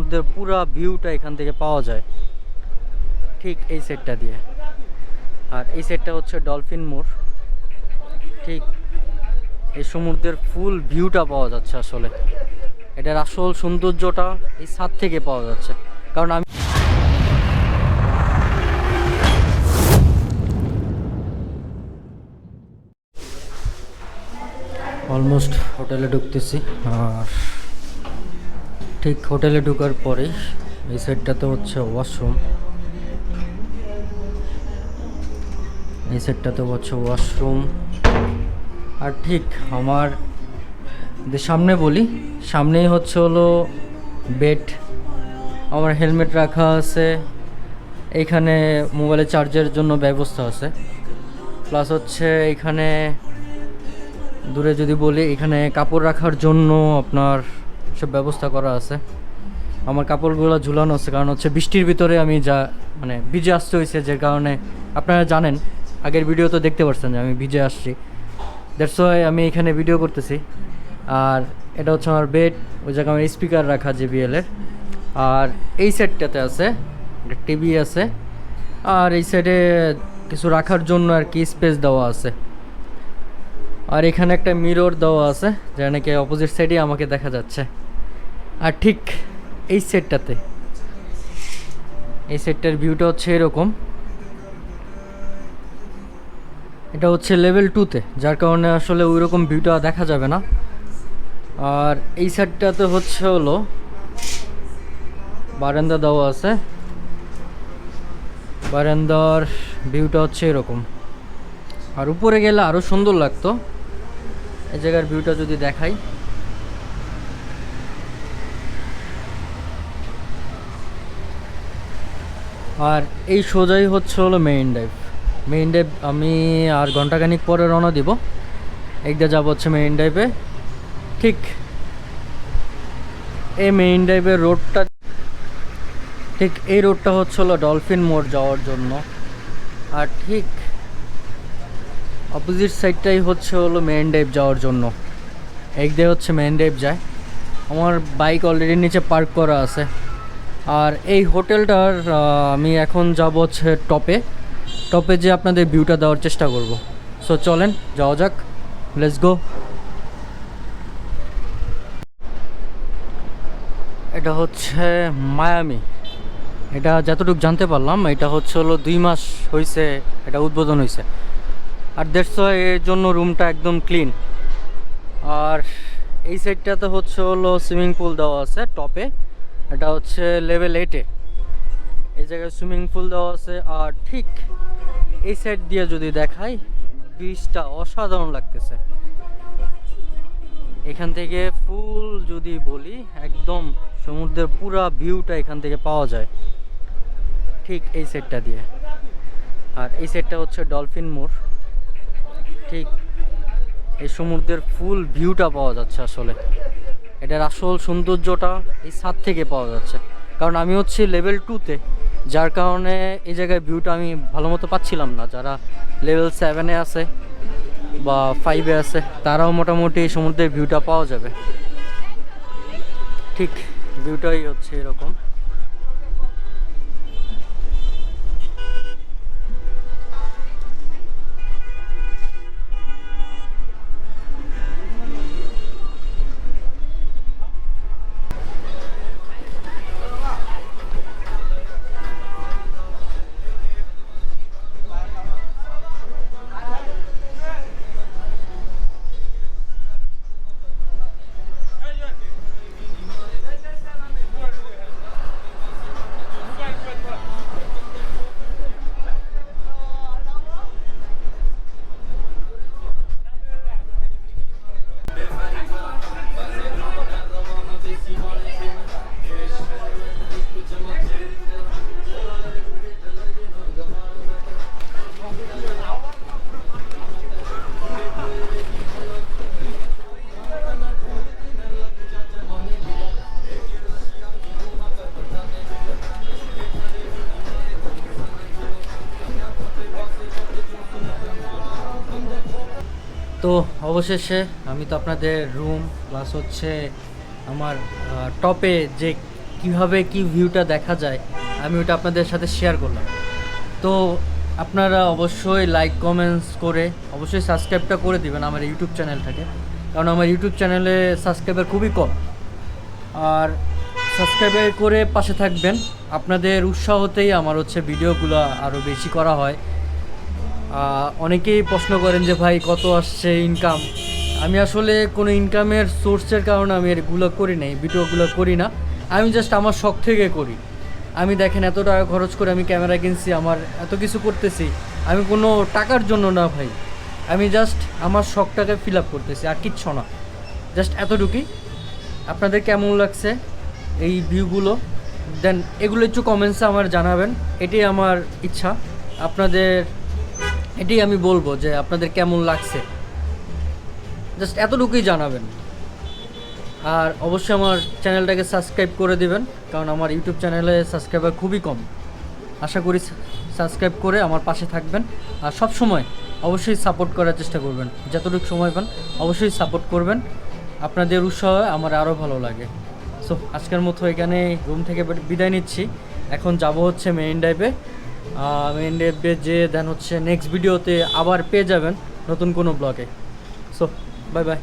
সমুদ্রের পুরা ভিউটা এখান থেকে পাওয়া যায়। ঠিক এই সেটটা দিয়ে। আর এই সেটটা হচ্ছে ডলফিন মোড় ঠিক এই সমুদ্রের ফুল ভিউটা পাওয়া যাচ্ছে আসলে। এটার আসল সৌন্দর্যটা এই ছাদ থেকে পাওয়া যাচ্ছে। কারণ আমি অলমোস্ট হোটেলে ঢুকতেছি। আর ঠিক হোটেলে ঢোকার পরেই এই সাইডটাতে হচ্ছে ওয়াশরুম। এই সাইডটাতে হচ্ছে ওয়াশরুম। আর ঠিক আমার সামনে বলি, সামনেই হচ্ছে হলো বেড। আমার হেলমেট রাখা আছে। এইখানে মোবাইলে চার্জের জন্য ব্যবস্থা আছে। প্লাস হচ্ছে এখানে, দূরে যদি বলি, এখানে কাপড় রাখার জন্য আপনার সব ব্যবস্থা করা আছে। আমার কাপড়গুলো ঝুলানো আছে, কারণ হচ্ছে বৃষ্টির ভিতরে আমি যা মানে ভিজে আসতে হয়েছে যে কারণে আপনারা জানেন, আগের ভিডিও তো দেখতে পাচ্ছেন যে আমি ভিজে আসছি। দ্যাটস ওয়াই আমি এখানে ভিডিও করতেছি। আর এটা হচ্ছে আমার বেড ওই জায়গায় আমার স্পিকার রাখা JBL এর। আর এই সেটটাতে আছে, একটা টিভি আছে। আর এই সাইডে কিছু রাখার জন্য আর কি স্পেস দেওয়া আছে। আর এখানে একটা মিরর দেওয়া আছে যা নাকি অপোজিট সাইডে আমাকে দেখা যাচ্ছে। আর ঠিক এই সেটটাতে। এই সেটটার ভিউটা হচ্ছে এরকম। এটা হচ্ছে লেভেল টুতে যার কারণে আসলে ওই রকম ভিউটা দেখা যাবে না। আর এই সাইডটাতে হচ্ছে হলো, বারান্দা দেওয়া আছে। বারান্দার ভিউটা হচ্ছে এরকম। আর উপরে গেলে আরও সুন্দর লাগতো। এই জায়গার ভিউটা যদি দেখাই। আর এই সোজাই হচ্ছে হলো মেইন ড্রাইভ মেইন ড্রাইভ আমি আর ঘন্টাখানিক পরে রওনা দিব। এইটা যাব হচ্ছে মেইন ড্রাইভে ঠিক এই মেইন ড্রাইভের রোডটা ঠিক এই রোডটা হচ্ছে হলো ডলফিন মোড় যাওয়ার জন্য। আর ঠিক অপোজিট সাইডটাই হচ্ছে হলো মেইন ড্রাইভ যাওয়ার জন্য। এক দিয়ে হচ্ছে মেইন ড্রাইভ যায়। আমার বাইক অলরেডি নিচে পার্ক করা আছে। আর এই হোটেলটার আমি এখন যাব হচ্ছে টপে। টপে যে আপনাদের ভিউটা দেওয়ার চেষ্টা করব। সো চলেন, যাওয়া যাক। লেটস গো এটা হচ্ছে মায়ামি। এটা যতটুকু জানতে পারলাম, এটা হচ্ছে হলো দুই মাস হয়েছে এটা উদ্বোধন হয়েছে আর দেড়শ এর জন্য রুমটা একদম ক্লিন আর এই সাইডটাতে হচ্ছে হলো সুইমিং পুল দেওয়া আছে, টপে। এটা হচ্ছে লেভেল এইটে এই জায়গায় সুইমিং পুল দেওয়া আছে, আর ঠিক এই সাইড দিয়ে যদি দেখাই বীজটা অসাধারণ লাগতেছে। এখান থেকে ফুল যদি বলি, একদম সমুদ্রের পুরা ভিউটা এখান থেকে পাওয়া যায়। ঠিক এই সেটটা দিয়ে। আর এই সেটটা হচ্ছে ডলফিন মোড়। ঠিক এই সমুদ্রের ফুল ভিউটা পাওয়া যাচ্ছে আসলে। এটার আসল সৌন্দর্যটা এই ছাদ থেকে পাওয়া যাচ্ছে। কারণ আমি হচ্ছি লেভেল টুতে যার কারণে এই জায়গায় ভিউটা আমি ভালো মতো পাচ্ছিলাম না। যারা লেভেল সেভেনে আছে বা ফাইভে আছে, তারাও মোটামুটি সমুদ্রের ভিউটা পাওয়া যাবে। ঠিক ভিউটাই হচ্ছে এরকম। তো অবশেষে আমি তো আপনাদের রুম প্লাস হচ্ছে আমার টপে যে কীভাবে কি ভিউটা দেখা যায়, আমি ওটা আপনাদের সাথে শেয়ার করলাম। তো আপনারা অবশ্যই লাইক কমেন্টস করে অবশ্যই সাবস্ক্রাইবটা করে দিবেন আমার ইউটিউব চ্যানেলটাকে কারণ আমার ইউটিউব চ্যানেলে সাবস্ক্রাইবার খুবই কম। আর সাবস্ক্রাইব করে পাশে থাকবেন, আপনাদের উৎসাহতেই আমার হচ্ছে ভিডিওগুলো আরও বেশি করা হয়। অনেকেই প্রশ্ন করেন যে ভাই, কত আসছে ইনকাম আমি আসলে কোনো ইনকামের সোর্সের কারণে আমি এগুলো করি নাই, ভিডিওগুলো করি না। আমি জাস্ট আমার শখ থেকে করি। আমি দেখেন এত টাকা খরচ করে আমি ক্যামেরা কিনছি, আমার এত কিছু করতেছি, আমি কোনো টাকার জন্য না ভাই। আমি জাস্ট আমার শখটাকে ফিল আপ করতেছি, আর কিচ্ছু না। জাস্ট এতটুকুই। আপনাদের কেমন লাগছে এই ভিউগুলো? দেন এগুলো একটু কমেন্টসে আমার জানাবেন। এটাই আমার ইচ্ছা। আপনাদের এটাই আমি বলব যে আপনাদের কেমন লাগছে। জাস্ট এতটুকুই জানাবেন। আর অবশ্যই আমার চ্যানেলটাকে সাবস্ক্রাইব করে দিবেন, কারণ আমার ইউটিউব চ্যানেলে সাবস্ক্রাইবার খুবই কম। আশা করি সাবস্ক্রাইব করে আমার পাশে থাকবেন। আর সব সময় অবশ্যই সাপোর্ট করার চেষ্টা করবেন। যতটুকু সময় পান, অবশ্যই সাপোর্ট করবেন। আপনাদের উৎসাহ আমার আরও ভালো লাগে। সো, আজকের মতো এখানে রুম থেকে বিদায় নিচ্ছি। এখন যাব হচ্ছে মেইন ড্রাইভে মেইন ড্রাইভে যে দেন হচ্ছে নেক্সট ভিডিওতে আবার পেয়ে যাবেন নতুন কোনো ব্লগে সো বাই বাই